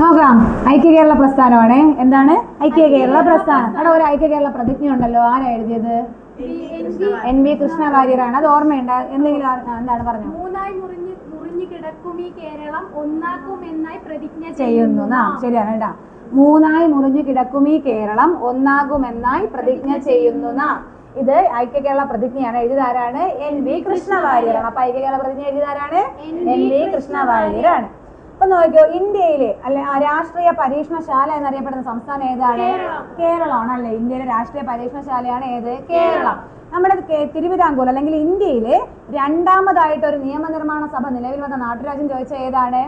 നോക്കാം. ഐക്യ കേരള പ്രസ്ഥാനമാണ്. എന്താണ്? ഐക്യ കേരള പ്രസ്ഥാനം. അവിടെ ഒരു ഐക്യ കേരള പ്രതിജ്ഞ ഉണ്ടല്ലോ ആരാ എഴുതിയത്? എൻ വി കൃഷ്ണ വാര്യരാണ് അത് ഓർമ്മയുണ്ട്? എന്തെങ്കിലും എന്താണ് പറഞ്ഞു മൂന്നായി മുറിഞ്ഞ് മുറിഞ്ഞു കിടക്കും ഈ കേരളം. പ്രതിജ്ഞ ചെയ്യുന്നു. ആ ശരിയാണ് കേട്ടാ. മൂന്നായി മുറിഞ്ഞു കിടക്കും ഈ കേരളം. ഒന്നാകുമെന്നായി പ്രതിജ്ഞ ചെയ്യുന്നു. നാം ഇത് ഐക്യ കേരള പ്രതിജ്ഞയാണ്. എഴുതാരാണ് എൻ വി കൃഷ്ണ വാര്യരാണ് അപ്പൊ ഐക്യ കേരള പ്രതിജ്ഞ എഴുതാരാണ് എൻ വി കൃഷ്ണ അപ്പൊ നോക്കിയോ ഇന്ത്യയിലെ അല്ലെ ആ രാഷ്ട്രീയ പരീക്ഷണശാല എന്നറിയപ്പെടുന്ന സംസ്ഥാനം ഏതാണ്? കേരളമാണ് അല്ലെ ഇന്ത്യയിലെ രാഷ്ട്രീയ പരീക്ഷണശാലയാണ് ഏത്? കേരളം. നമ്മുടെ തിരുവിതാംകൂർ അല്ലെങ്കിൽ ഇന്ത്യയിലെ രണ്ടാമതായിട്ട് ഒരു നിയമനിർമ്മാണ സഭ നിലവിൽ വന്ന നാട്ടുരാജ്യം ചോദിച്ച ഏതാണ്?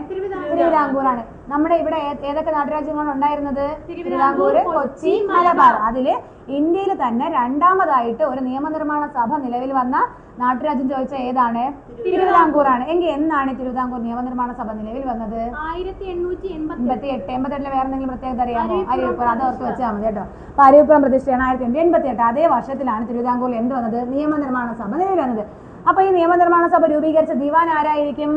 തിരുവിതാംകൂറാണ്. നമ്മുടെ ഇവിടെ ഏതൊക്കെ നാട്ടുരാജ്യങ്ങളാണ് ഉണ്ടായിരുന്നത്? തിരുവിതാംകൂർ കൊച്ചി മലബാർ. അതിൽ ഇന്ത്യയിൽ തന്നെ രണ്ടാമതായിട്ട് ഒരു നിയമനിർമ്മാണ സഭ നിലവിൽ വന്ന നാട്ടുരാജ്യം ചോദിച്ച ഏതാണ്? തിരുവിതാംകൂർ ആണ് എങ്കിൽ എന്നാണ് തിരുവിതാംകൂർ നിയമനിർമ്മാണ സഭ നിലവിൽ വന്നത്? ആയിരത്തി എണ്ണൂറ്റി എൺപത്തി എൺപത്തി എട്ട് എൺപത്തെട്ടിലെ വേറെ എന്തെങ്കിലും പ്രത്യേകത അറിയാമോ? അരിവിപ്പുറം അത് ഓർത്ത് വെച്ചാൽ മതി കേട്ടോ. അപ്പൊ അരിവിപ്പുറം പ്രതിഷ്ഠയാണ് ആയിരത്തി എണ്ണൂറ്റി എൺപത്തി എട്ട് അതേ വർഷത്തിലാണ് തിരുവിതാംകൂറിൽ എന്ത് വന്നത്? നിയമനിർമ്മാണ സഭ നിലവിൽ വന്നത്. അപ്പൊ ഈ നിയമനിർമ്മാണ സഭ രൂപീകരിച്ച ദിവാൻ ആരായിരിക്കും?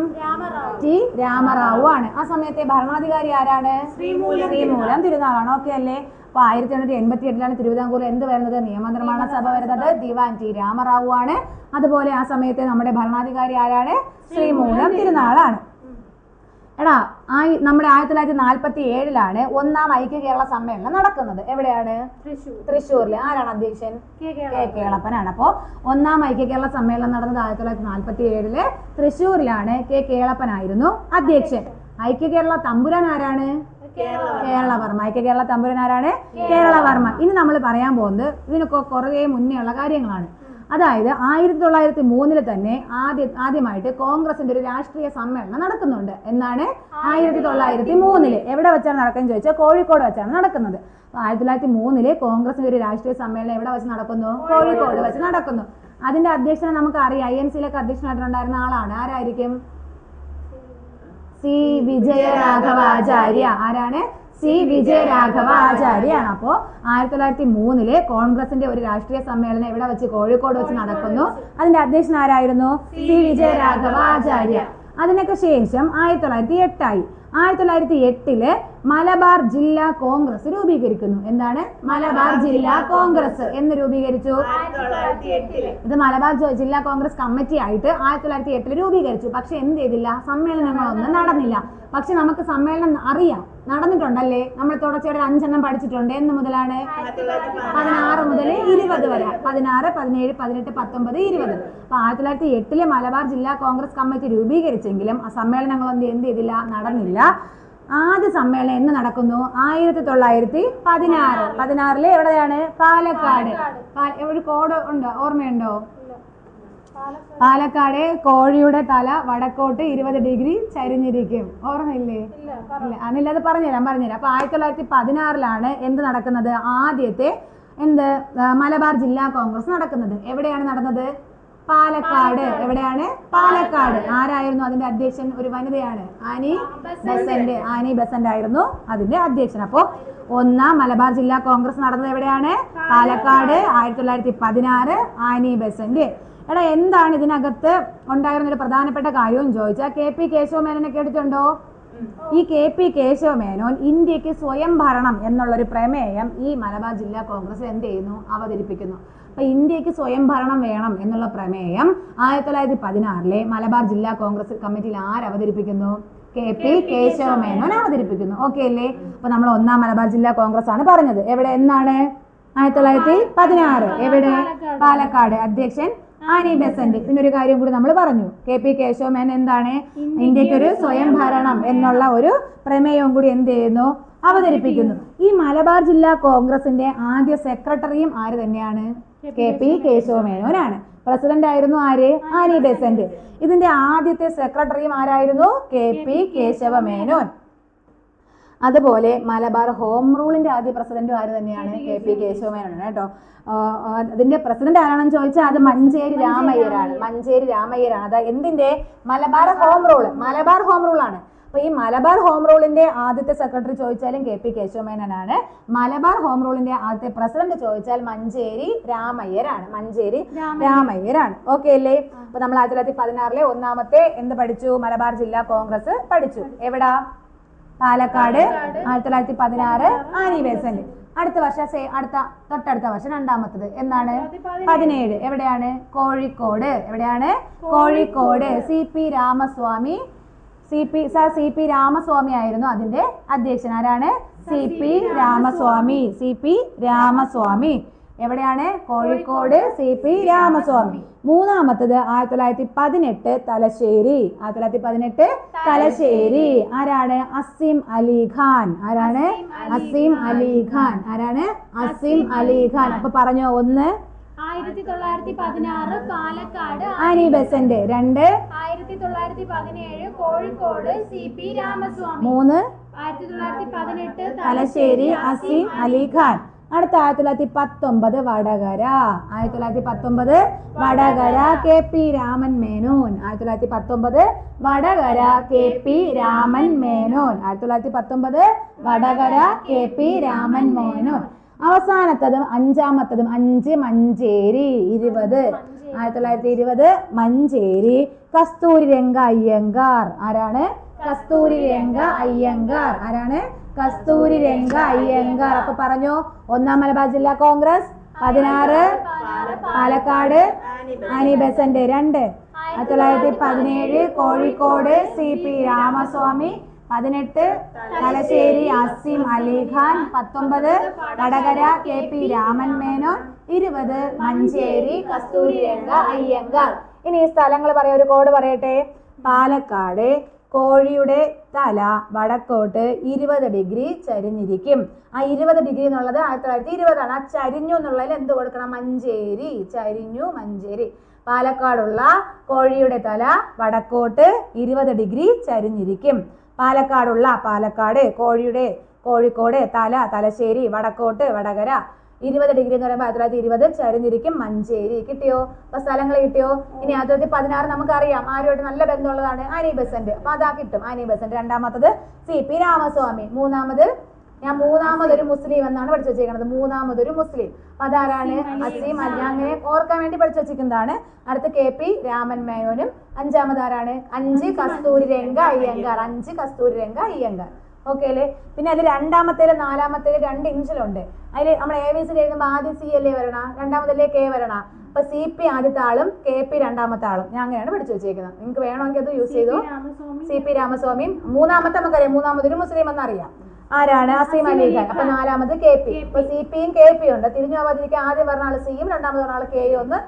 ടി രാമറാവു ആണ്. ആ സമയത്തെ ഭരണാധികാരി ആരാണ്? ശ്രീമൂലം തിരുനാളാണ്. ഓക്കെ അല്ലേ? അപ്പൊ ആയിരത്തി എണ്ണൂറ്റി എൺപത്തി എട്ടിലാണ് തിരുവിതാംകൂറിൽ എന്ത് വരുന്നത്? നിയമനിർമ്മാണ സഭ വരുന്നത് ദിവാൻ ടി രാമറാവു ആണ്. അതുപോലെ ആ സമയത്തെ നമ്മുടെ ഭരണാധികാരി ആരാണ്? ശ്രീമൂലം തിരുനാളാണ്. എടാ ആ നമ്മുടെ ആയിരത്തി തൊള്ളായിരത്തി നാൽപ്പത്തി ഏഴിലാണ് ഒന്നാം ഐക്യ കേരള സമ്മേളനം നടക്കുന്നത്. എവിടെയാണ്? തൃശ്ശൂർ തൃശ്ശൂരിൽ ആരാണ് അധ്യക്ഷൻ? കെ കേളപ്പനാണ്. അപ്പോൾ ഒന്നാം ഐക്യ കേരള സമ്മേളനം നടന്നത് ആയിരത്തി തൊള്ളായിരത്തി നാൽപ്പത്തി ഏഴിൽ തൃശ്ശൂരിലാണ് കെ കേളപ്പനായിരുന്നു അധ്യക്ഷൻ. ഐക്യ കേരള തമ്പുരാൻ ആരാണ്? കേരളവർമ്മ. ഐക്യ കേരള തമ്പുരാൻ ആരാണ്? കേരളവർമ്മ. ഇനി നമ്മൾ പറയാൻ പോകുന്നത് ഇതിനൊക്കെ കുറേ മുന്നേ ഉള്ള കാര്യങ്ങളാണ്. അതായത് ആയിരത്തി തൊള്ളായിരത്തി മൂന്നിൽ തന്നെ ആദ്യ ആദ്യമായിട്ട് കോൺഗ്രസിന്റെ ഒരു രാഷ്ട്രീയ സമ്മേളനം നടക്കുന്നുണ്ട്. എന്നാണ് ആയിരത്തി തൊള്ളായിരത്തി മൂന്നിൽ എവിടെ വെച്ചാണ് നടക്കുന്നത് ചോദിച്ചാൽ കോഴിക്കോട് വെച്ചാണ് നടക്കുന്നത്. ആയിരത്തി തൊള്ളായിരത്തി മൂന്നിൽ കോൺഗ്രസിന്റെ ഒരു രാഷ്ട്രീയ സമ്മേളനം എവിടെ വെച്ച് നടക്കുന്നു? കോഴിക്കോട് വെച്ച് നടക്കുന്നു. അതിന്റെ അധ്യക്ഷനെ നമുക്ക് അറിയാം ഐ എൻ സിയിലൊക്കെ അധ്യക്ഷനായിട്ടുണ്ടായിരുന്ന ആളാണ്. ആരായിരിക്കും? സി വിജയരാഘവാചാര്യ. ആരാണ്? സി വിജയരാഘവാചാര്യാണ് അപ്പോ ആയിരത്തി തൊള്ളായിരത്തി മൂന്നിൽ കോൺഗ്രസിന്റെ ഒരു രാഷ്ട്രീയ സമ്മേളനം ഇവിടെ വെച്ച് കോഴിക്കോട് വെച്ച് നടക്കുന്നു? അതിന്റെ അധ്യക്ഷൻ ആരായിരുന്നു? സി വിജയരാഘവാചാര്യ അതിനൊക്കെ ശേഷം ആയിരത്തി തൊള്ളായിരത്തി എട്ടായി ആയിരത്തി തൊള്ളായിരത്തി എട്ടിൽ മലബാർ ജില്ലാ കോൺഗ്രസ് രൂപീകരിക്കുന്നു. എന്താണ്? മലബാർ ജില്ലാ കോൺഗ്രസ്. എന്ന് രൂപീകരിച്ചു. ഇത് മലബാർ ജില്ലാ കോൺഗ്രസ് കമ്മിറ്റി ആയിട്ട് ആയിരത്തി തൊള്ളായിരത്തി എട്ടിൽ രൂപീകരിച്ചു. പക്ഷെ എന്ത് ചെയ്തില്ല? സമ്മേളനങ്ങളൊന്നും നടന്നില്ല. പക്ഷെ നമുക്ക് സമ്മേളനം അറിയാം. നടന്നിട്ടുണ്ടല്ലേ? നമ്മൾ തുടർച്ചയുടെ അഞ്ചെണ്ണം പഠിച്ചിട്ടുണ്ട്. എന്ന് മുതലാണ്? പതിനാറ് മുതൽ ഇരുപത് വരെ. പതിനാറ് പതിനേഴ് പതിനെട്ട് പത്തൊമ്പത് ഇരുപത്. അപ്പൊ ആയിരത്തി തൊള്ളായിരത്തി എട്ടിലെ മലബാർ ജില്ലാ കോൺഗ്രസ് കമ്മിറ്റി രൂപീകരിച്ചെങ്കിലും ആ സമ്മേളനങ്ങളൊന്നും എന്ത് ചെയ്തില്ല? നടന്നില്ല. ആദ്യ സമ്മേളനം എന്ന് നടക്കുന്നു? ആയിരത്തി തൊള്ളായിരത്തി പതിനാറ്. പതിനാറിൽ എവിടെയാണ്? പാലക്കാട്. ഒരു കോഡ് ഉണ്ടോ? ഓർമ്മയുണ്ടോ? പാലക്കാട് കോഴിയുടെ തല വടക്കോട്ട് ഇരുപത് ഡിഗ്രി ചരിഞ്ഞിരിക്കും. ഓർമ്മയില്ലേ? ഇല്ല അന്നില്ല അത് പറഞ്ഞുതരാം പറഞ്ഞുതരാം. അപ്പൊ ആയിരത്തി തൊള്ളായിരത്തി പതിനാറിലാണ് എന്ത് നടക്കുന്നത്? ആദ്യത്തെ എന്ത് മലബാർ ജില്ലാ കോൺഗ്രസ് നടക്കുന്നത്. എവിടെയാണ് നടന്നത്? പാലക്കാട്. എവിടെയാണ്? പാലക്കാട്. ആരായിരുന്നു അതിന്റെ അധ്യക്ഷൻ? ഒരു വനിതയാണ്. Annie Besant. ആനി ബസന്റ് ആയിരുന്നു അതിന്റെ അധ്യക്ഷൻ. അപ്പോ ഒന്നാം മലബാർ ജില്ലാ കോൺഗ്രസ് നടന്നത് എവിടെയാണ്? പാലക്കാട്. ആയിരത്തി തൊള്ളായിരത്തി പതിനാറ് ആനി ബസന്റ്. എടാ എന്താണ് ഇതിനകത്ത് ഉണ്ടായിരുന്ന ഒരു പ്രധാനപ്പെട്ട കാര്യവും ചോദിച്ചാൽ കെ പി കേശവ മേനോനെ കേട്ടിട്ടുണ്ടോ ഈ കെ പി കേശവ മേനോൻ ഇന്ത്യയ്ക്ക് സ്വയം ഭരണം എന്നുള്ളൊരു പ്രമേയം ഈ മലബാർ ജില്ലാ കോൺഗ്രസ് എന്ത് ചെയ്യുന്നു? അവതരിപ്പിക്കുന്നു. അപ്പൊ ഇന്ത്യയ്ക്ക് സ്വയം ഭരണം വേണം എന്നുള്ള പ്രമേയം ആയിരത്തി തൊള്ളായിരത്തി പതിനാറിലെ മലബാർ ജില്ലാ കോൺഗ്രസ് കമ്മിറ്റിയിൽ ആര് അവതരിപ്പിക്കുന്നു? കെ പി കേശവ മേനോൻ അവതരിപ്പിക്കുന്നു. ഓക്കെ അല്ലേ? അപ്പൊ നമ്മൾ ഒന്നാം മലബാർ ജില്ലാ കോൺഗ്രസ് ആണ് പറഞ്ഞത്. എവിടെ? എന്നാണ് ആയിരത്തി തൊള്ളായിരത്തി പതിനാറ് എവിടെ പാലക്കാട്. അധ്യക്ഷൻ ആനി ബെസന്റ്. പിന്നെ ഒരു കാര്യം കൂടി നമ്മൾ പറഞ്ഞു. കെ പി കേശവമേൻ എന്താണ്? ഇന്ത്യയ്ക്ക് ഒരു സ്വയം ഭരണം എന്നുള്ള ഒരു പ്രമേയവും കൂടി എന്ത് ചെയ്യുന്നു? അവതരിപ്പിക്കുന്നു. ഈ മലബാർ ജില്ലാ കോൺഗ്രസിന്റെ ആദ്യ സെക്രട്ടറിയും ആര് തന്നെയാണ്? K P കേശവമേനോനാണ്. പ്രസിഡന്റ് ആയിരുന്നു ആര്? Annie Besant. ഇതിന്റെ ആദ്യത്തെ സെക്രട്ടറിയും ആരായിരുന്നു? K P Kesava Menon. അതുപോലെ മലബാർ ഹോം റൂളിന്റെ ആദ്യ പ്രസിഡന്റും ആര് തന്നെയാണ്? കെ പി കേശവമേനോനാണ് കേട്ടോ. അതിന്റെ പ്രസിഡന്റ് ആരാണെന്ന് ചോദിച്ചാൽ അത് മഞ്ചേരി രാമയ്യരാണ്. മഞ്ചേരി രാമയ്യരാണ്. അത് എന്തിന്റെ? Malabar home rule Malabar home rule ആണ് അപ്പൊ ഈ മലബാർ ഹോം റൂളിന്റെ ആദ്യത്തെ സെക്രട്ടറി ചോദിച്ചാലും കെ പി കേശവമേനോനാണ്. മലബാർ ഹോം റൂളിന്റെ ആദ്യത്തെ പ്രസിഡന്റ് ചോദിച്ചാൽ മഞ്ചേരി രാമയ്യരാണ്. മഞ്ചേരി രാമയ്യരാണ്. ഓക്കെ അല്ലേ? അപ്പൊ നമ്മൾ ആയിരത്തി തൊള്ളായിരത്തി പതിനാറിലെ ഒന്നാമത്തെ എന്ത് പഠിച്ചു? മലബാർ ജില്ലാ കോൺഗ്രസ് പഠിച്ചു. എവിടാ? പാലക്കാട് ആയിരത്തി തൊള്ളായിരത്തി പതിനാറ് ആനി ബേസന്റ് അടുത്ത വർഷം സേ അടുത്ത തൊട്ടടുത്ത വർഷം രണ്ടാമത്തത്. എന്താണ്? പതിനേഴ്. എവിടെയാണ്? കോഴിക്കോട്. എവിടെയാണ്? Kozhikode. C P Ramaswami. C P sir C P Ramaswami ആയിരുന്നു അതിന്റെ അധ്യക്ഷൻ. ആരാണ്? C P Ramaswami. C P Ramaswami. എവിടെയാണ്? കോഴിക്കോട്. C P Ramaswami. മൂന്നാമത്തത് ആയിരത്തി തൊള്ളായിരത്തി പതിനെട്ട് തലശ്ശേരി. ആയിരത്തി തൊള്ളായിരത്തി പതിനെട്ട് തലശ്ശേരി. ആരാണ്? അസീം അലി ഖാൻ. ആരാണ്? അസീം അലി ഖാൻ. ആരാണ്? അസീം അലി ഖാൻ. അപ്പൊ പറഞ്ഞോ ഒന്ന്. ആയിരത്തി തൊള്ളായിരത്തി പതിനാറ് പാലക്കാട് ആനി ബസന്റ്. രണ്ട്. ആയിരത്തി തൊള്ളായിരത്തി പതിനേഴ് കോഴിക്കോട് സി പി രാമസ്വാമി. മൂന്ന്. ആയിരത്തി തൊള്ളായിരത്തി പതിനെട്ട് തലശ്ശേരി അസീം അലി ഖാൻ. അടുത്ത ആയിരത്തി തൊള്ളായിരത്തി പത്തൊമ്പത് വടകര. ആയിരത്തി തൊള്ളായിരത്തി പത്തൊമ്പത് വടകര കെ പി രാമൻ മേനോൻ. ആയിരത്തി തൊള്ളായിരത്തി പത്തൊമ്പത് വടകര കെ പി രാമൻ മേനോൻ. ആയിരത്തി തൊള്ളായിരത്തി പത്തൊമ്പത് വടകര കെ പി രാമൻ മേനോൻ. അവസാനത്തതും അഞ്ചാമത്തതും അഞ്ച് മഞ്ചേരി ഇരുപത്. ആയിരത്തി തൊള്ളായിരത്തി ഇരുപത് മഞ്ചേരി. കസ്തൂരി രംഗ അയ്യങ്കാർ. ആരാണ്? കസ്തൂരി രംഗ അയ്യങ്കാർ. ആരാണ്? കസ്തൂരി രംഗ അയ്യങ്കാർ. അപ്പൊ പറഞ്ഞു ഒന്നാം മലബാർ ജില്ലാ കോൺഗ്രസ് പതിനാറ്. പാലക്കാട് ആനി ബസന്റ് രണ്ട്. ആയിരത്തി തൊള്ളായിരത്തി പതിനേഴ് കോഴിക്കോട് സി പി രാമസ്വാമി പതിനെട്ട്. തലശ്ശേരി അസീം അലിഖാൻ പത്തൊമ്പത്. വടകര കെ പി രാമൻ മേനോൻ ഇരുപത്. മഞ്ചേരി കസ്തൂരി രംഗ അയ്യങ്കാർ. ഇനി ഈ സ്ഥലങ്ങൾ പറയാം ഒരു കോഡ് പറയട്ടെ. പാലക്കാട് കോഴിയുടെ തല വടക്കോട്ട് ഇരുപത് ഡിഗ്രി ചരിഞ്ഞിരിക്കും. ആ ഇരുപത് ഡിഗ്രി എന്നുള്ളത് ആയിരത്തി തൊള്ളായിരത്തി ഇരുപതാണ്. ആ ചരിഞ്ഞു എന്നുള്ളതിൽ എന്ത് കൊടുക്കണം? മഞ്ചേരി. ചരിഞ്ഞു മഞ്ചേരി. പാലക്കാടുള്ള കോഴിയുടെ തല വടക്കോട്ട് ഇരുപത് ഡിഗ്രി ചരിഞ്ഞിരിക്കും. പാലക്കാടുള്ള പാലക്കാട് കോഴിയുടെ കോഴിക്കോട് തല തലശ്ശേരി വടക്കോട്ട് വടകര ഇരുപത് ഡിഗ്രി എന്ന് പറയുമ്പോൾ ആയിരത്തി തൊള്ളായിരത്തി ഇരുപത് ചരിഞ്ഞിരിക്കും മഞ്ചേരി കിട്ടിയോ? അപ്പൊ സ്ഥലങ്ങൾ കിട്ടിയോ? ഇനി ആയിരത്തി തൊള്ളായിരത്തി പതിനാറ് നമുക്കറിയാം ആരുമായിട്ട് നല്ല ബന്ധമുള്ളതാണ്? Annie Besant. അപ്പൊ അതാ കിട്ടും ആനി ബസന്റ്. രണ്ടാമത്തത് സി പി രാമസ്വാമി. മൂന്നാമത് ഞാൻ മൂന്നാമതൊരു മുസ്ലിം എന്നാണ് പഠിച്ചു വെച്ചേക്കുന്നത് മൂന്നാമതൊരു മുസ്ലിം. അതാരാണ്? അസീം അല്ല അങ്ങനെ ഓർക്കാൻ വേണ്ടി പഠിച്ചു വെച്ചിരിക്കുന്നതാണ് അടുത്ത കെ പി രാമൻ മേനോനും. അഞ്ചാമത് ആരാണ് അഞ്ച് കസ്തൂരി രംഗ അയ്യങ്കാർ. അഞ്ച് കസ്തൂരി രംഗ അയ്യങ്കാർ. ഓക്കെ അല്ലേ? പിന്നെ അതിൽ രണ്ടാമത്തേലും നാലാമത്തേലും രണ്ട് ഇഞ്ചിലുണ്ട്. അതിൽ നമ്മൾ എ വി സി എഴുതുമ്പോൾ ആദ്യം സി അല്ലേ വരണ? രണ്ടാമതല്ലേ കെ വരണ? അപ്പൊ സി പി ആദ്യത്തെ ആളും കെ പി രണ്ടാമത്തെ ആളും. ഞാൻ അങ്ങനെയാണ് പഠിച്ചു വെച്ചേക്കുന്നത്. നിങ്ങൾക്ക് വേണമെങ്കിൽ അത് യൂസ് ചെയ്തു? സി പി രാമസ്വാമിയും മൂന്നാമത്തെ നമുക്കറിയാം മൂന്നാമതൊരു മുസ്ലിം എന്നറിയാം. ആരാണ്? അസീം അലി ഖാൻ. അപ്പൊ നാലാമത് കെ പി ഇപ്പൊ സി പിയും കെ പി ഉണ്ട്. തിരിഞ്ഞു പോകാതിരിക്കാൻ ആദ്യം പറഞ്ഞ ആൾ സിയും രണ്ടാമത് പറഞ്ഞ ആൾ കെയും ഒന്ന്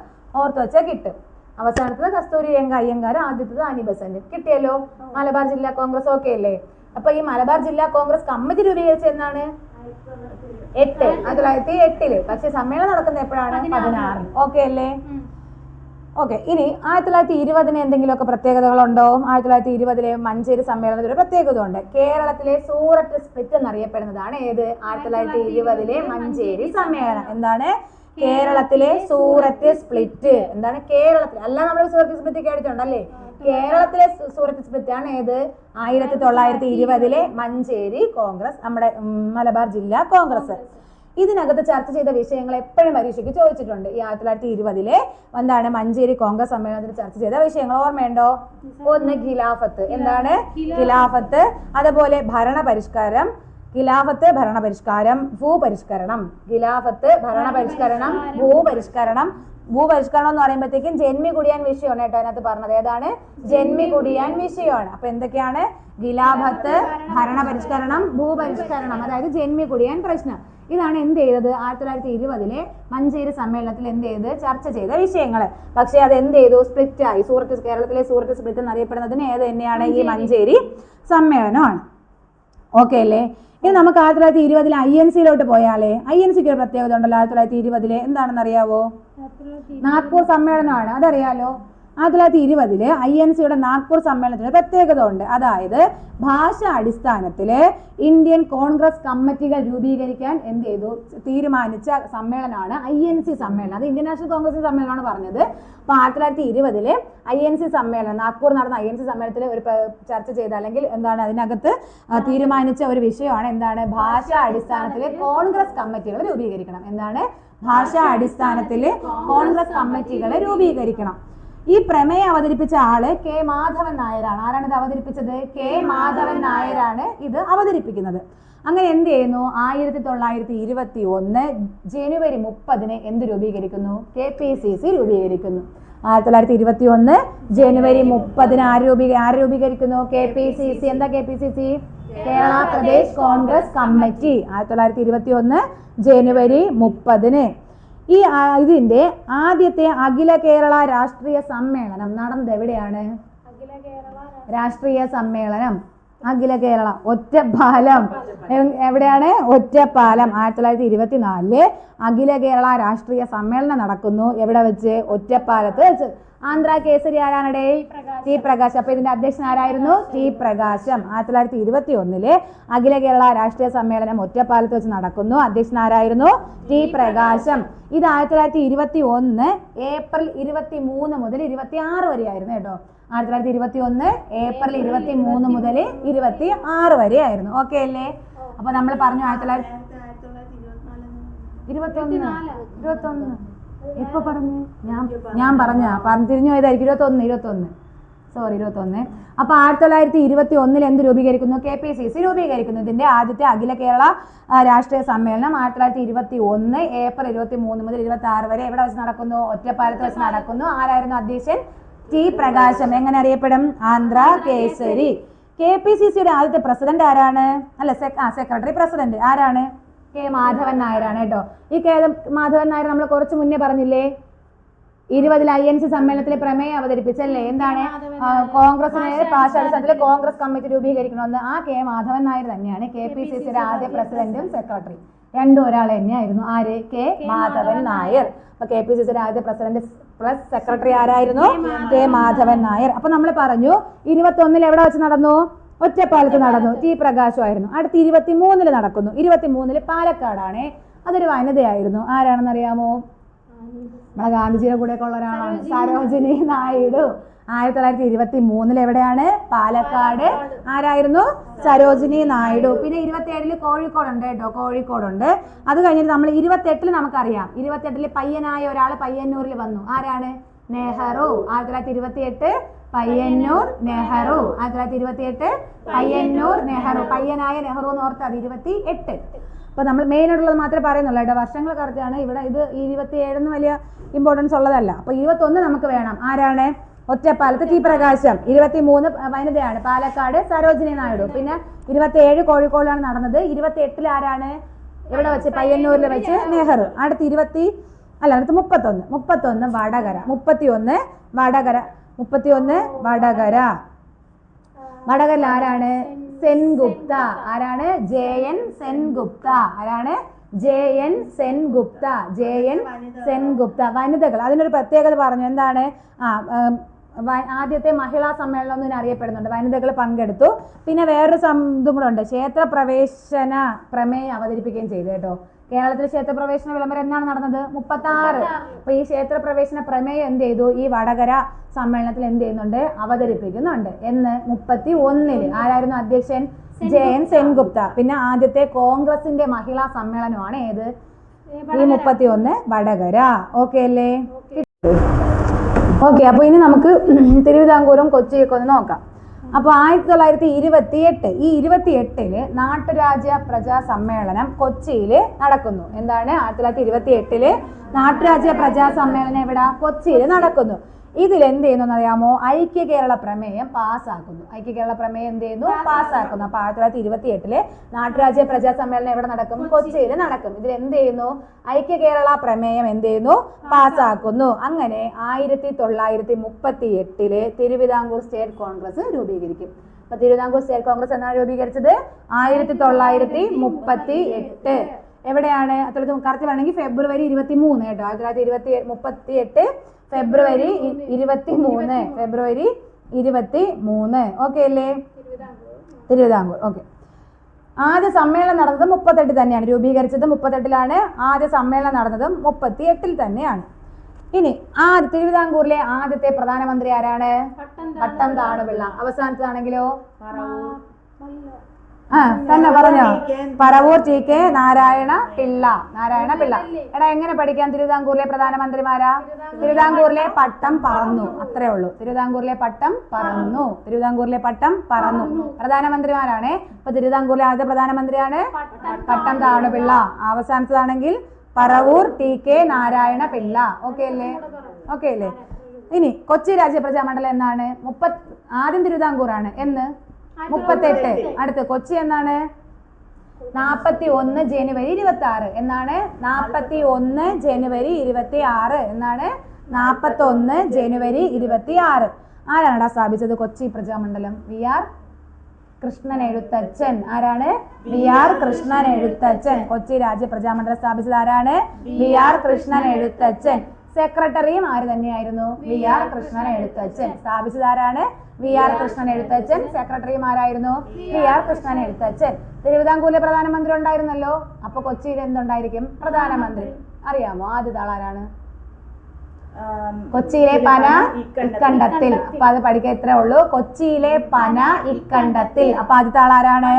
ഓർത്ത് വെച്ചാൽ കിട്ടും. അവസാനത്തത് കസ്തൂരി രംഗ അയ്യങ്കാർ ആദ്യത്തത് അനിബസന്റ് കിട്ടിയല്ലോ? മലബാർ ജില്ലാ കോൺഗ്രസ് ഓക്കെ അല്ലേ? അപ്പൊ ഈ മലബാർ ജില്ലാ കോൺഗ്രസ് കമ്മിറ്റി രൂപീകരിച്ച എന്നാണ്? എട്ട്. ആയിരത്തി തൊള്ളായിരത്തി എട്ടിൽ. പക്ഷെ സമ്മേളനം നടക്കുന്ന എപ്പോഴാണ്? പതിനാറിൽ ഓക്കെ അല്ലേ? ഓക്കെ. ഇനി ആയിരത്തി തൊള്ളായിരത്തി ഇരുപതിന് എന്തെങ്കിലുമൊക്കെ പ്രത്യേകതകളുണ്ടോ? ആയിരത്തി തൊള്ളായിരത്തി ഇരുപതിലെ മഞ്ചേരി സമ്മേളനത്തിൽ ഒരു പ്രത്യേകത ഉണ്ട് കേരളത്തിലെ സൂറത്ത് സ്പ്ലിറ്റ് എന്നറിയപ്പെടുന്നതാണ് ഏത്? ആയിരത്തി തൊള്ളായിരത്തി ഇരുപതിലെ മഞ്ചേരി സമ്മേളനം. എന്താണ്? കേരളത്തിലെ സൂറത്ത് സ്പ്ലിറ്റ്. എന്താണ്? കേരളത്തിൽ അല്ല നമ്മൾ സൂറത്ത് സ്പ്ലിറ്റ് കേട്ടിട്ടുണ്ടല്ലേ കേരളത്തിലെ സൂറത്ത് സ്പ്ലിറ്റ് ആണ് ഏത്? ആയിരത്തി തൊള്ളായിരത്തി ഇരുപതിലെ മഞ്ചേരി കോൺഗ്രസ് നമ്മുടെ മലബാർ ജില്ലാ കോൺഗ്രസ്. ഇതിനകത്ത് ചർച്ച ചെയ്ത വിഷയങ്ങൾ എപ്പോഴും പരീക്ഷയ്ക്ക് ചോദിച്ചിട്ടുണ്ട്. ഈ ആയിരത്തി തൊള്ളായിരത്തി ഇരുപതിലെ എന്താണ് മഞ്ചേരി കോൺഗ്രസ് സമ്മേളനത്തിൽ ചർച്ച ചെയ്ത വിഷയങ്ങൾ ഓർമ്മയുണ്ടോ? ഒന്ന് ഖിലാഫത്ത്. എന്താണ്? ഖിലാഫത്ത്. അതുപോലെ ഭരണപരിഷ്കാരം. ഖിലാഫത്ത് ഭരണപരിഷ്കാരം ഭൂപരിഷ്കരണം. ഖിലാഫത്ത് ഭരണപരിഷ്കരണം ഭൂപരിഷ്കരണം. ഭൂപരിഷ്കരണം എന്ന് പറയുമ്പോഴത്തേക്കും ജന്മി കുടിയാൻ വിഷയമാണ് കേട്ടോ അതിനകത്ത് പറഞ്ഞത്. ഏതാണ്? ജന്മി കുടിയാൻ വിഷയമാണ്. അപ്പൊ എന്തൊക്കെയാണ്? ഖിലാഫത്ത് ഭരണപരിഷ്കരണം ഭൂപരിഷ്കരണം. അതായത് ജന്മി കുടിയാൻ പ്രശ്നം. ഇതാണ് എന്ത് ചെയ്തത്? ആയിരത്തി തൊള്ളായിരത്തി ഇരുപതിലെ മഞ്ചേരി സമ്മേളനത്തിൽ എന്ത് ചെയ്ത്? ചർച്ച ചെയ്ത വിഷയങ്ങൾ പക്ഷേ അത് എന്ത് ചെയ്തു? സ്പ്ലിറ്റ് ആയി സൂറത്ത് കേരളത്തിലെ സൂറത്ത് സ്പ്ലിറ്റ് എന്നറിയപ്പെടുന്നതിന് ഏത് തന്നെയാണ്? ഈ മഞ്ചേരി സമ്മേളനമാണ്. ഓക്കെ അല്ലേ? ഇനി നമുക്ക് ആയിരത്തി തൊള്ളായിരത്തി ഇരുപതിലെ ഐ എൻ സിയിലോട്ട് പോയാലേ? ഐ എൻ സിക്ക് ഒരു പ്രത്യേകത ഉണ്ടല്ലോ ആയിരത്തി തൊള്ളായിരത്തി ഇരുപതിലെ. എന്താണെന്ന് അറിയാവോ നാഗ്പൂർ സമ്മേളനമാണ്. അതറിയാലോ? ആയിരത്തി തൊള്ളായിരത്തി ഇരുപതിൽ ഐ എൻ സിയുടെ നാഗ്പൂർ സമ്മേളനത്തിന് പ്രത്യേകത ഉണ്ട് അതായത് ഭാഷ അടിസ്ഥാനത്തിൽ ഇന്ത്യൻ കോൺഗ്രസ് കമ്മിറ്റികൾ രൂപീകരിക്കാൻ എന്ത് ചെയ്തു? തീരുമാനിച്ച സമ്മേളനമാണ് ഐ എൻ സി സമ്മേളനം. അത് ഇന്ത്യൻ നാഷണൽ കോൺഗ്രസ് സമ്മേളനമാണ് പറഞ്ഞത്. അപ്പോൾ ആയിരത്തി തൊള്ളായിരത്തി ഇരുപതിൽ ഐ എൻ സി സമ്മേളനം നാഗ്പൂർ നടന്ന ഐ എൻ സി സമ്മേളനത്തിൽ ഒരു ചർച്ച ചെയ്ത അല്ലെങ്കിൽ എന്താണ് അതിനകത്ത് തീരുമാനിച്ച ഒരു വിഷയമാണ് എന്താണ് ഭാഷ അടിസ്ഥാനത്തിൽ കോൺഗ്രസ് കമ്മിറ്റികൾ രൂപീകരിക്കണം. എന്താണ്? ഭാഷാ അടിസ്ഥാനത്തിൽ കോൺഗ്രസ് കമ്മിറ്റികളെ രൂപീകരിക്കണം. ഈ പ്രമേയം അവതരിപ്പിച്ച ആൾ കെ മാധവൻ നായരാണ്. ആരാണ് ഇത് അവതരിപ്പിച്ചത്? കെ മാധവൻ നായരാണ് ഇത് അവതരിപ്പിക്കുന്നത്. അങ്ങനെ എന്ത് ചെയ്യുന്നു? ആയിരത്തി തൊള്ളായിരത്തി ഇരുപത്തി ഒന്ന് ജനുവരി മുപ്പതിന് എന്ത് രൂപീകരിക്കുന്നു? കെ പി സി സി രൂപീകരിക്കുന്നു. ആയിരത്തി തൊള്ളായിരത്തി ഇരുപത്തി ഒന്ന് ജനുവരി മുപ്പതിന് ആര് രൂപീ ആര് രൂപീകരിക്കുന്നു? K P C C. എന്താ K P C C? Kerala Pradesh Congress committee. ആയിരത്തി തൊള്ളായിരത്തി ഇരുപത്തി ഒന്ന് ജനുവരി മുപ്പതിന് ഈ ഇതിന്റെ ആദ്യത്തെ അഖില കേരള രാഷ്ട്രീയ സമ്മേളനം നടന്നത് എവിടെയാണ്? രാഷ്ട്രീയ സമ്മേളനം. അഖില കേരള ഒറ്റപ്പാലം പാലം. എവിടെയാണ്? ഒറ്റപ്പാലം ആയിരത്തി തൊള്ളായിരത്തി ഇരുപത്തി നാലിൽ അഖില കേരള രാഷ്ട്രീയ സമ്മേളനം നടക്കുന്നു. എവിടെ വെച്ച്? ഒറ്റപ്പാലത്ത് വെച്ച്. ആന്ധ്ര കേസരി ആരാണടേ? ടി പ്രകാശ്. അപ്പൊ ഇതിന്റെ അധ്യക്ഷൻ ആരായിരുന്നു? ടി പ്രകാശം. ആയിരത്തി തൊള്ളായിരത്തി ഇരുപത്തി ഒന്നിൽ അഖില കേരള രാഷ്ട്രീയ സമ്മേളനം ഒറ്റപ്പാലത്ത് വെച്ച് നടക്കുന്നു. അധ്യക്ഷൻ ആരായിരുന്നു? ടി പ്രകാശം. ഇത് ആയിരത്തി തൊള്ളായിരത്തി ഇരുപത്തി ഒന്ന് ഏപ്രിൽ ഇരുപത്തി മൂന്ന് മുതൽ ഇരുപത്തി ആറ് വരെയായിരുന്നു കേട്ടോ. ആയിരത്തി തൊള്ളായിരത്തി ഇരുപത്തി ഒന്ന് ഏപ്രിൽ ഇരുപത്തി മൂന്ന് മുതൽ ഇരുപത്തി ആറ് വരെ ആയിരുന്നു. ഓക്കെ അല്ലേ? അപ്പൊ നമ്മൾ പറഞ്ഞു ആയിരത്തി തൊള്ളായിരത്തി എപ്പോ പറഞ്ഞു? ഞാൻ ഞാൻ പറഞ്ഞ പറഞ്ഞു തിരിഞ്ഞു പോയതായിരിക്കും. ഇരുപത്തി ഒന്ന് ഇരുപത്തി ഒന്ന് സോറി ഇരുപത്തി ഒന്ന് അപ്പൊ ആയിരത്തി തൊള്ളായിരത്തി ഇരുപത്തി ഒന്നിൽ എന്ത് രൂപീകരിക്കുന്നു? കെ പി സി സി രൂപീകരിക്കുന്നു. ഇതിന്റെ ആദ്യത്തെ അഖില കേരള രാഷ്ട്രീയ സമ്മേളനം ആയിരത്തി തൊള്ളായിരത്തി ഇരുപത്തി ഒന്ന് ഏപ്രിൽ ഇരുപത്തി മൂന്ന് മുതൽ ഇരുപത്തി ആറ് വരെ എവിടെ വെച്ച് നടക്കുന്നു? ഒറ്റപ്പാലത്ത് വെച്ച് നടക്കുന്നു. ആരായിരുന്നു അധ്യക്ഷൻ? ടി പ്രകാശം എങ്ങനെ അറിയപ്പെടും? Andhra Kesari. K P C സിയുടെ ആദ്യത്തെ പ്രസിഡന്റ് ആരാണ്? അല്ല സെക്രട്ടറി പ്രസിഡന്റ് ആരാണ്? കെ മാധവൻ നായരാണ് കേട്ടോ. ഈ കെ മാധവൻ നായർ നമ്മൾ കുറച്ച് മുന്നേ പറഞ്ഞില്ലേ? ഇരുപതിൽ ഐ എൻ സി സമ്മേളനത്തിലെ പ്രമേയം അവതരിപ്പിച്ചല്ലേ? എന്താണ്? കോൺഗ്രസ് കോൺഗ്രസിന് കോൺഗ്രസ് കമ്മിറ്റി രൂപീകരിക്കണമെന്ന് ആ കെ മാധവൻ നായർ തന്നെയാണ് കെ പി സി സിയുടെ ആദ്യ പ്രസിഡന്റും സെക്രട്ടറി രണ്ടും ഒരാൾ തന്നെയായിരുന്നു. ആര്? കെ മാധവൻ നായർ. അപ്പൊ കെ പി സി സിയുടെ ആദ്യ പ്രസിഡന്റ് പ്ലസ് സെക്രട്ടറി ആരായിരുന്നു? കെ മാധവൻ നായർ. അപ്പൊ നമ്മൾ പറഞ്ഞു ഇരുപത്തി ഒന്നിൽ എവിടെ വെച്ച് നടന്നു? ഒറ്റപ്പാലത്ത് നടന്നു. ടി പ്രകാശമായിരുന്നു. അടുത്ത് ഇരുപത്തി മൂന്നിൽ നടക്കുന്നു. ഇരുപത്തി മൂന്നിൽ പാലക്കാടാണ്. അതൊരു വനിതയായിരുന്നു. ആരാണെന്ന് അറിയാമോ നമ്മളെ ഗാന്ധിജിയുടെ കൂടെ ഒക്കെ ഉള്ള ഒരാളാണ്. സരോജിനി നായിഡു. ആയിരത്തി തൊള്ളായിരത്തി ഇരുപത്തി മൂന്നിൽ എവിടെയാണ്? പാലക്കാട്. ആരായിരുന്നു? സരോജിനി നായിഡു. പിന്നെ ഇരുപത്തി ഏഴിൽ കോഴിക്കോടുണ്ട് കേട്ടോ. കോഴിക്കോടുണ്ട്. അത് കഴിഞ്ഞിട്ട് നമ്മൾ ഇരുപത്തെട്ടിൽ നമുക്കറിയാം. ഇരുപത്തെട്ടിൽ പയ്യനായ ഒരാൾ പയ്യന്നൂരിൽ വന്നു. ആരാണ്? നെഹ്റു. ആയിരത്തി തൊള്ളായിരത്തി ഇരുപത്തി എട്ട് പയ്യന്നൂർ നെഹ്റു. ആയിരത്തി തൊള്ളായിരത്തി ഇരുപത്തി എട്ട് പയ്യന്നൂർ നെഹ്റു. പയ്യനായ നെഹ്റു എന്ന് ഓർത്ത് അത് ഇരുപത്തി എട്ട് അപ്പൊ നമ്മൾ മെയിൻ ആയിട്ടുള്ളത് മാത്രമേ പറയുന്നുള്ളൂ കേട്ടോ. വർഷങ്ങൾ കറക്റ്റാണ്. ഇവിടെ ഇത് ഇരുപത്തി ഏഴെന്ന് വലിയ ഇമ്പോർട്ടൻസ് ഉള്ളതല്ല. അപ്പൊ ഇരുപത്തൊന്ന് നമുക്ക് വേണം. ആരാണ്? ഒറ്റപ്പാലത്ത് ടി പ്രകാശം. ഇരുപത്തി മൂന്ന് വനിതയാണ്. പാലക്കാട് സരോജിനി നായിഡു. പിന്നെ ഇരുപത്തി ഏഴ് കോഴിക്കോടാണ് നടന്നത്. ഇരുപത്തി എട്ടിൽ ആരാണ് ഇവിടെ വെച്ച്? പയ്യന്നൂരിൽ വെച്ച് നെഹ്റു. അടുത്ത് ഇരുപത്തി അല്ല അടുത്ത് മുപ്പത്തൊന്ന്. മുപ്പത്തൊന്ന് വടകര. മുപ്പത്തി ഒന്ന് വടകര. മുപ്പത്തി ഒന്ന് വടകര. വടകരയിൽ ആരാണ്? സെൻഗുപ്ത. ആരാണ്? J N Sengupta. ആരാണ്? J N Sengupta. J N Sengupta. വനിതകൾ. അതിനൊരു പ്രത്യേകത പറഞ്ഞു. എന്താണ്? ആ ആദ്യത്തെ മഹിളാ സമ്മേളനം എന്ന് അറിയപ്പെടുന്നുണ്ട്. വനിതകൾ പങ്കെടുത്തു. പിന്നെ വേറൊരു ഇതും കൂടെ ഉണ്ട്. ക്ഷേത്ര പ്രവേശന പ്രമേയം അവതരിപ്പിക്കുകയും ചെയ്തു കേട്ടോ. കേരളത്തിൽ ക്ഷേത്രപ്രവേശന വിളംബരം എന്നാണ് നടന്നത്? മുപ്പത്തി ആറ് അപ്പൊ ഈ ക്ഷേത്രപ്രവേശന പ്രമേയം എന്ത് ചെയ്തു? ഈ വടകര സമ്മേളനത്തിൽ എന്ത് ചെയ്യുന്നുണ്ട്? അവതരിപ്പിക്കുന്നുണ്ട്. എന്ന് മുപ്പത്തി ഒന്നിൽ ആരായിരുന്നു അധ്യക്ഷൻ? ജയൻ സെൻഗുപ്ത. പിന്നെ ആദ്യത്തെ കോൺഗ്രസിന്റെ മഹിളാ സമ്മേളനമാണ് ഏത്? ഈ മുപ്പത്തി ഒന്ന് വടകര. ഓക്കെ അല്ലേ? ഓക്കെ അപ്പോൾ ഇനി നമുക്ക് തിരുവിതാംകൂറും കൊച്ചിയൊക്കെ ഒന്ന് നോക്കാം. അപ്പോൾ ആയിരത്തി തൊള്ളായിരത്തി ഇരുപത്തി എട്ട് ഈ ഇരുപത്തി എട്ടിൽ നാട്ടുരാജ്യ പ്രജാ സമ്മേളനം കൊച്ചിയിൽ നടക്കുന്നു. എന്താണ്? ആയിരത്തി തൊള്ളായിരത്തി ഇരുപത്തി എട്ടിൽ നാട്ടുരാജ്യ പ്രജാ സമ്മേളനം എവിടെ? കൊച്ചിയിൽ നടക്കുന്നു. ഇതിൽ എന്ത് ചെയ്യുന്നു അറിയാമോ ഐക്യ കേരള പ്രമേയം പാസ്സാക്കുന്നു ഐക്യ കേരള പ്രമേയം എന്ത് ചെയ്യുന്നു പാസ്സാക്കുന്നു അപ്പൊ ആയിരത്തി തൊള്ളായിരത്തി ഇരുപത്തി എട്ടിൽ നാട്ടുരാജ്യ പ്രജാ സമ്മേളനം എവിടെ നടക്കും? കൊച്ചിയിൽ. നടക്കും. ഇതിൽ എന്ത് ചെയ്യുന്നു ഐക്യ കേരള പ്രമേയം എന്ത് ചെയ്യുന്നു പാസ്സാക്കുന്നു അങ്ങനെ ആയിരത്തി തൊള്ളായിരത്തി മുപ്പത്തി എട്ടിൽ തിരുവിതാംകൂർ സ്റ്റേറ്റ് കോൺഗ്രസ് രൂപീകരിക്കും. അപ്പൊ തിരുവിതാംകൂർ സ്റ്റേറ്റ് കോൺഗ്രസ് എന്നാണ് രൂപീകരിച്ചത്? ആയിരത്തി തൊള്ളായിരത്തി മുപ്പത്തി എട്ട് എവിടെയാണ്? അത്ര കറക്റ്റ് വേണമെങ്കിൽ ഫെബ്രുവരി ഇരുപത്തി മൂന്ന് കേട്ടോ. ആയിരത്തി തൊള്ളായിരത്തി ഇരുപത്തി മുപ്പത്തി എട്ട് ഫെബ്രുവരി ഇരുപത്തി മൂന്ന് ഫെബ്രുവരി ഇരുപത്തി മൂന്ന് ഓക്കെ അല്ലേ? തിരുവിതാംകൂർ. ഓക്കെ ആദ്യ സമ്മേളനം നടന്നത് മുപ്പത്തെട്ട് തന്നെയാണ്. രൂപീകരിച്ചത് മുപ്പത്തെട്ടിലാണ്. ആദ്യ സമ്മേളനം നടന്നത് മുപ്പത്തി എട്ടിൽ തന്നെയാണ്. ഇനി ആ തിരുവിതാംകൂറിലെ ആദ്യത്തെ പ്രധാനമന്ത്രി ആരാണ്? പട്ടം പട്ടം താണുപിള്ള. അവസാനത്തതാണെങ്കിലോ? ആ തന്നെ പറഞ്ഞോ. Paravur T K Narayana Pillai. Narayana Pillai. എടാ എങ്ങനെ പഠിക്കാം? തിരുവിതാംകൂറിലെ പ്രധാനമന്ത്രിമാരാ? തിരുവിതാംകൂറിലെ പട്ടം പറന്നു. അത്രേ ഉള്ളൂ. തിരുവിതാംകൂറിലെ പട്ടം പറന്നു. തിരുവിതാംകൂറിലെ പട്ടം പറന്നു. പ്രധാനമന്ത്രിമാരാണേ. ഇപ്പൊ തിരുവിതാംകൂറിലെ ആദ്യത്തെ പ്രധാനമന്ത്രിയാണ് Pattom Thanu Pillai. അവസാനത്തതാണെങ്കിൽ Paravur T K Narayana Pillai. Okay അല്ലേ? ഓക്കെ അല്ലേ? ഇനി കൊച്ചി രാജ്യപ്രജാമണ്ഡലം എന്നാണ്. മുപ്പത് ആദ്യം തിരുവിതാംകൂറാണ്. എന്ന്? മുപ്പത്തെട്ട്. അടുത്ത് കൊച്ചി. എന്നാണ്? നാപ്പത്തി ഒന്ന് ജനുവരി ഇരുപത്തി ആറ് എന്നാണ്? നാപ്പത്തി ഒന്ന് ജനുവരി ഇരുപത്തി ആറ് എന്നാണ്? നാപ്പത്തി ഒന്ന് ജനുവരി ഇരുപത്തി ആറ് ആരാണടാ സ്ഥാപിച്ചത് കൊച്ചി പ്രജാമണ്ഡലം? വി ആർ കൃഷ്ണൻ എഴുത്തച്ഛൻ ആരാണ്? വി ആർ കൃഷ്ണൻ എഴുത്തച്ഛൻ കൊച്ചി രാജ്യ പ്രജാമണ്ഡലം സ്ഥാപിച്ചത് ആരാണ്? വി ആർ കൃഷ്ണൻ എഴുത്തച്ഛൻ സെക്രട്ടറിയും ആര് തന്നെയായിരുന്നു? V R Krishnan Ezhuthachan. സ്ഥാപിച്ചതാരാണ്? V R Krishnan Ezhuthachan. സെക്രട്ടറിയും ആരായിരുന്നു? V R Krishnan Ezhuthachan. തിരുവിതാംകൂറിലെ പ്രധാനമന്ത്രി ഉണ്ടായിരുന്നല്ലോ. അപ്പൊ കൊച്ചിയിൽ എന്തുണ്ടായിരിക്കും? പ്രധാനമന്ത്രി. അറിയാമോ? ആദ്യത്തെ ആളാരാണ്? കൊച്ചിയിലെ പന ഇക്കണ്ടത്തിൽ. അപ്പൊ അത് പഠിക്കാൻ ഇത്രേ ഉള്ളൂ. കൊച്ചിയിലെ പന ഇക്കണ്ടത്തിൽ. അപ്പൊ ആദ്യത്തെ ആളാരാണ്?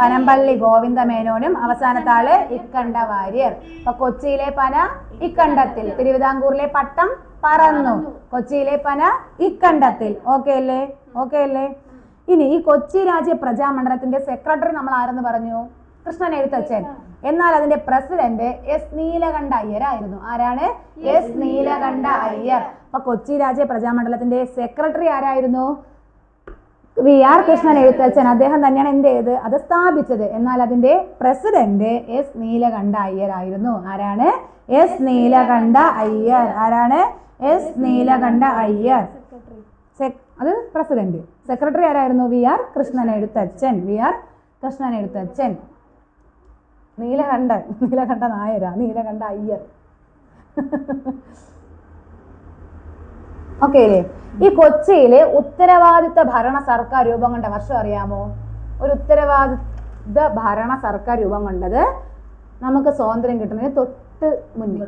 പനമ്പള്ളി. ഗോവിന്ദ മേനോനും അവസാനത്തെ ആൾ ഇക്കണ്ട വാര്യർ അപ്പൊ കൊച്ചിയിലെ പന ഇക്കണ്ടത്തിൽ. തിരുവിതാംകൂറിലെ പട്ടം പറന്നു. കൊച്ചിയിലെ പന ഇക്കണ്ടത്തിൽ. ഓക്കെ അല്ലേ? ഓക്കെ അല്ലേ? ഇനി ഈ കൊച്ചി രാജ്യ പ്രജാമണ്ഡലത്തിന്റെ സെക്രട്ടറി നമ്മൾ ആരെന്ന് പറഞ്ഞു? കൃഷ്ണൻ എഴുത്തച്ഛൻ എന്നാൽ അതിന്റെ പ്രസിഡന്റ് എസ് നീലകണ്ഠ അയ്യർ ആയിരുന്നു ആരാണ്? എസ് നീലകണ്ഠ അയ്യർ. അപ്പൊ കൊച്ചി രാജ്യ പ്രജാമണ്ഡലത്തിന്റെ സെക്രട്ടറി ആരായിരുന്നു? വി ആർ കൃഷ്ണൻ എഴുത്തച്ഛൻ അദ്ദേഹം തന്നെയാണ് എന്ത് ചെയ്ത് അത് സ്ഥാപിച്ചത്. എന്നാൽ അതിന്റെ പ്രസിഡന്റ് എസ് നീലകണ്ഠ അയ്യർ ആയിരുന്നു ആരാണ്? എസ് നീലകണ്ഠ അയ്യർ. ആരാണ്? എസ് നീലകണ്ഠ അയ്യർ. അത് പ്രസിഡന്റ്. സെക്രട്ടറി ആരായിരുന്നു? V R Krishnan Ezhuthachan V R Krishnan Ezhuthachan Neelakantan Neelakanta നായരാ Neelakanta Iyer. Okay അല്ലേ ഈ കൊച്ചിയിലെ ഉത്തരവാദിത്ത ഭരണ സർക്കാർ രൂപം കൊണ്ട വർഷം അറിയാമോ? ഒരു ഉത്തരവാദിത്ത ഭരണ സർക്കാർ രൂപം കൊണ്ടത് നമുക്ക് സ്വാതന്ത്ര്യം കിട്ടുന്നതിന് തൊട്ട് മുന്നേ.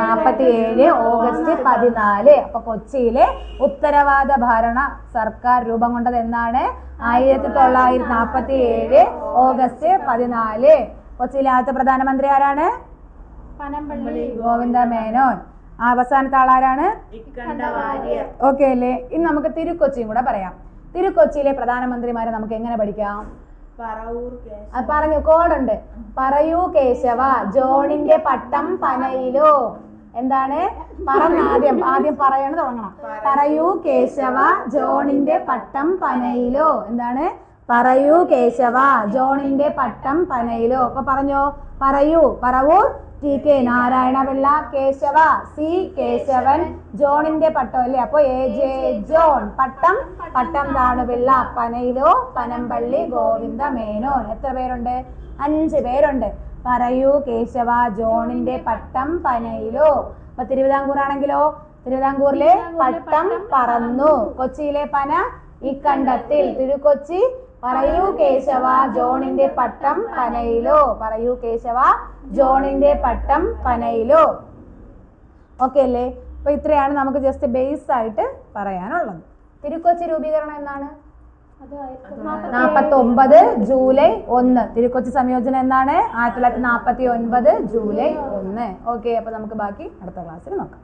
നാപ്പത്തി ഏഴ് ഓഗസ്റ്റ് പതിനാല്. അപ്പൊ കൊച്ചിയിലെ ഉത്തരവാദ ഭരണ സർക്കാർ രൂപം കൊണ്ടത് എന്നാണ്? ആയിരത്തി തൊള്ളായിരത്തി നാപ്പത്തി ഏഴ് ഓഗസ്റ്റ് പതിനാല്. കൊച്ചിയിലെ ആദ്യത്തെ പ്രധാനമന്ത്രി ആരാണ്? ഗോവിന്ദ മേനോൻ. അവസാനത്തെ ആളാരാണ് ഓക്കെ അല്ലേ? ഇനി നമുക്ക് തിരുക്കൊച്ചിയും കൂടെ പറയാം. തിരുക്കൊച്ചിയിലെ പ്രധാനമന്ത്രിമാരെ നമുക്ക് എങ്ങനെ പഠിക്കാം? പറഞ്ഞു കോഡുണ്ട് പറയൂ കേശവ ജോണിന്റെ പട്ടം പനയിലോ. എന്താണ്? പറഞ്ഞ ആദ്യം ആദ്യം പറയണ തുടങ്ങണം. പറയൂ കേശവ ജോണിന്റെ പട്ടം പനയിലോ. എന്താണ്? പറയൂ കേശവ ജോണിന്റെ പട്ടം പനയിലോ. അപ്പൊ പറഞ്ഞോ പറയൂ Paravur T K Narayana Pillai Kesava C Kesavan ജോണിന്റെ പട്ടം അല്ലേ? അപ്പൊ A J John. Pattom Pattom Thanu Pillai പനയിലോ Panampilly Govinda Menon. എത്ര പേരുണ്ട്? അഞ്ച് പേരുണ്ട്. പറയൂ കേശവ ജോണിന്റെ പട്ടം പനയിലോ. അപ്പൊ തിരുവിതാംകൂർ ആണെങ്കിലോ? തിരുവിതാംകൂറിലെ പട്ടം പറന്നു. കൊച്ചിയിലെ പന ഈ കണ്ടത്തിൽ. തിരുക്കൊച്ചി പറയൂ കേശവ ജോണിന്റെ പട്ടം പനയിലോ. പറയൂ കേശവ ജോണിന്റെ പട്ടം പനയിലോ. ഓക്കെ അല്ലേ? അപ്പൊ ഇത്രയാണ് നമുക്ക് ജസ്റ്റ് ബേസ് ആയിട്ട് പറയാനുള്ളത്. തിരുക്കൊച്ചി രൂപീകരണം എന്നാണ്? നാപ്പത്തി ഒമ്പത് ജൂലൈ ഒന്ന്. തിരുക്കൊച്ചി സംയോജനം എന്നാണ്? ആയിരത്തി തൊള്ളായിരത്തി നാപ്പത്തി ഒൻപത് ജൂലൈ ഒന്ന്. ഓക്കെ അപ്പൊ നമുക്ക് ബാക്കി അടുത്ത ക്ലാസ്സിൽ നോക്കാം.